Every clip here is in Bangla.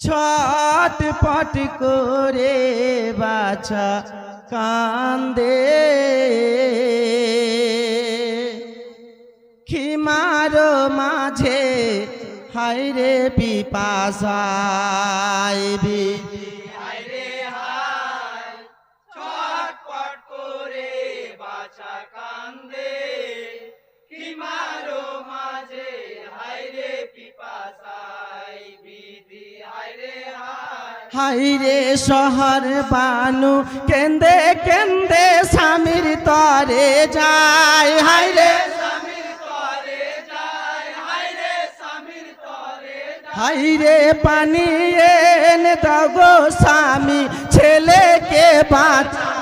ছটপট করে বাছা কান্দে। খিমার মাঝে হাইরে পিপাসায় হাইরে শহর বানু কেন্দে কেন্দে স্বামীর তরে যায়। হাইরে স্বামীর তরে যায় হাইরে পানি এনে দাগো স্বামী ছেলেকে বাঁচা।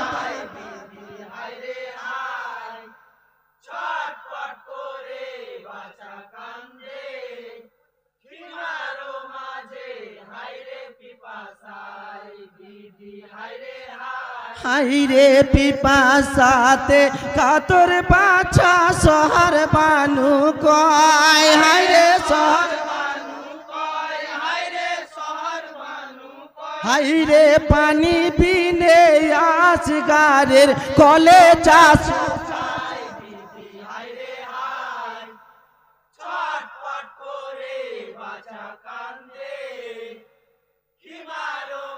হাইরে পিপাসাতে কাতর বাছা শহর বানু কয়, হাইরে বানু কয় হাইরে বানু পানি পিনে আসগারের কলে চাষ।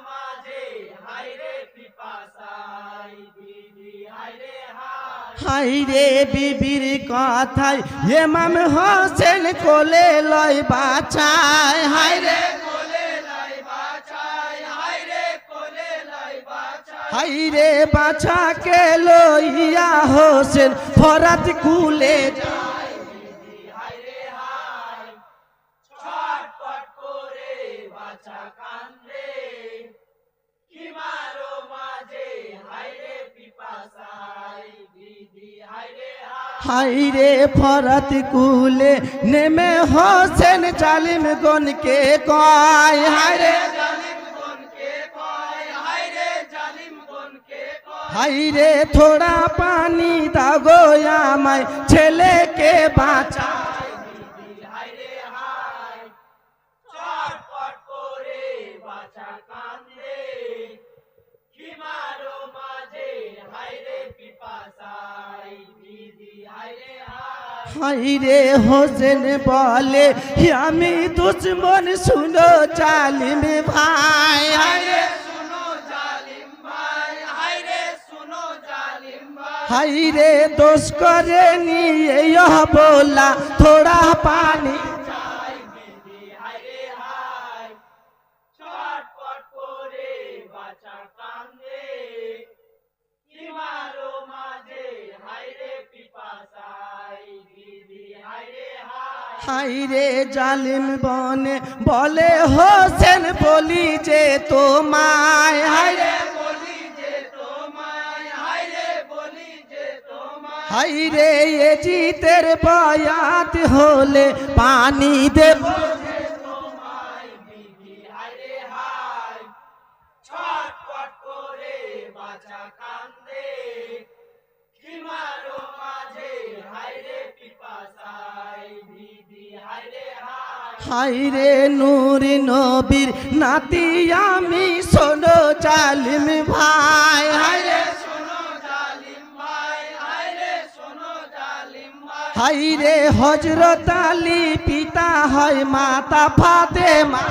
মাঝে হাইরে হায় হাইরে বিবির কথায় এমাম হোসেন কোলে লয় বাছায় হাইরে রে হাই রে বাছাই বাছাকে লইয়া হোসেন ফরাত কুলে যায়। হাইরে ফরাত কুলে নেমে হোসেন জালিম গনকে কয়? হাইরে হাইরে থোড়া পানি দাগো আমায়, ছেলেকে বাঁচা হাইরে হোসেন বলে আমি দুশ্মন, শুনো জালিম ভাই। হাইরে হাইরে দোষ করে নিয়ে বলা থোড়া পানি হাইরে জালিম বনে, বলে হোসেন বলি যে তোমায়। হাইরে বলি যে তোমায়। হাইরে বলি যে তোমায় হাইরে এ জিতের বায়াত হলে পানি দেব। হাইরে নূর নবীর নাতি আমি সোনো জালিম ভাই। হাইরে হাইরে হজরত আলী, পিতা হয় মাতা ফাতেমা।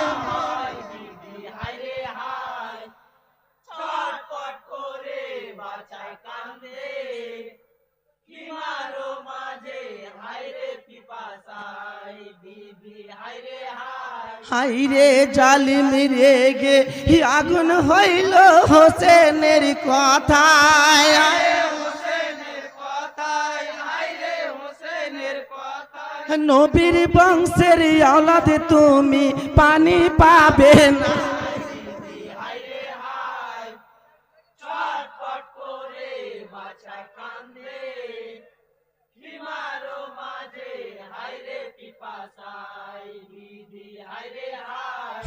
হাইরে জালিম রেগে আগুন হইল হোসেনের কথায়। নবীর বংশের আলাদে তুমি পানি পাবে না।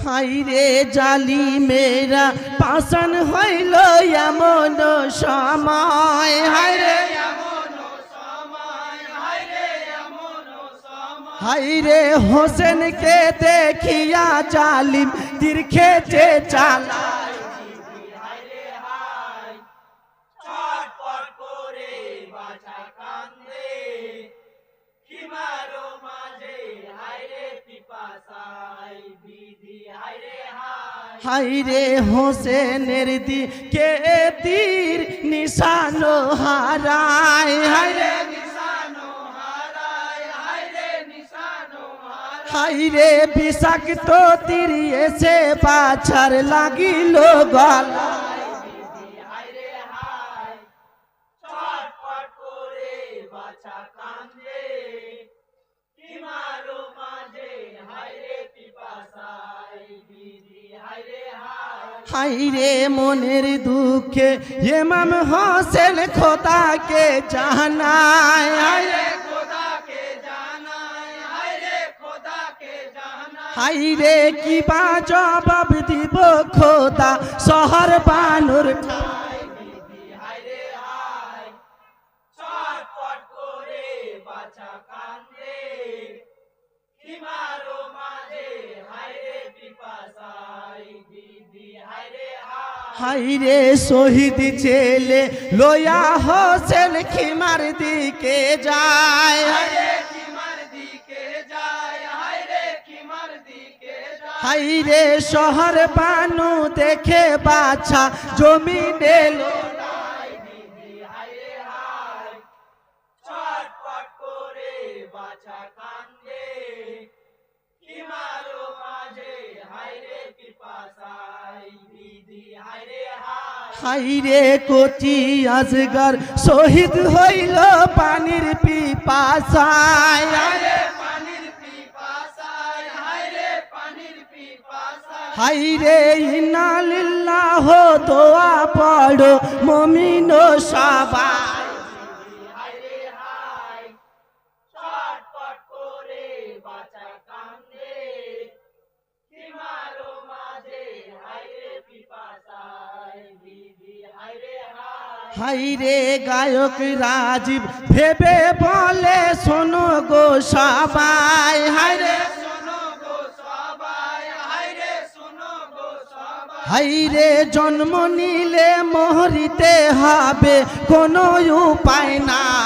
হাইরে জালি মেরা পাশন হইল এমন সময়। হাইরে হাইরে হোসেনকে দেখিয়া জালিম তীর্খে খেচে চালা হাইরে হোসেনের দিকে তীর নিশানো হারায়? হাইরে হাইরে বিষাক্ত তীর এসে পাছার লাগিল গলা। হাইরে মনের দুঃখে এমাম হোসেন খোদাকে জানায়। হাইরে কে বা জবাব দিব খোদা শহর বানুর হায়রে হাইরে শহীদ ছেলে লোয়া হোসেন খিমার দিকে যায়। হাইরে শহর বানু দেখে বাছা জমিনে লো হাইরে কচি আজগর শহীদ হইল পানির পিপাসায়। হাইরে ইনালিল্লাহ দোয়া পড়ো মমিন সবাই হাইরে গায়ক রাজীব, ভেবে বলে শোনো গো সবাই। হাইরে হাইরে জন্ম নিলে মহরিতে হবে, কোনো উপায় নাই।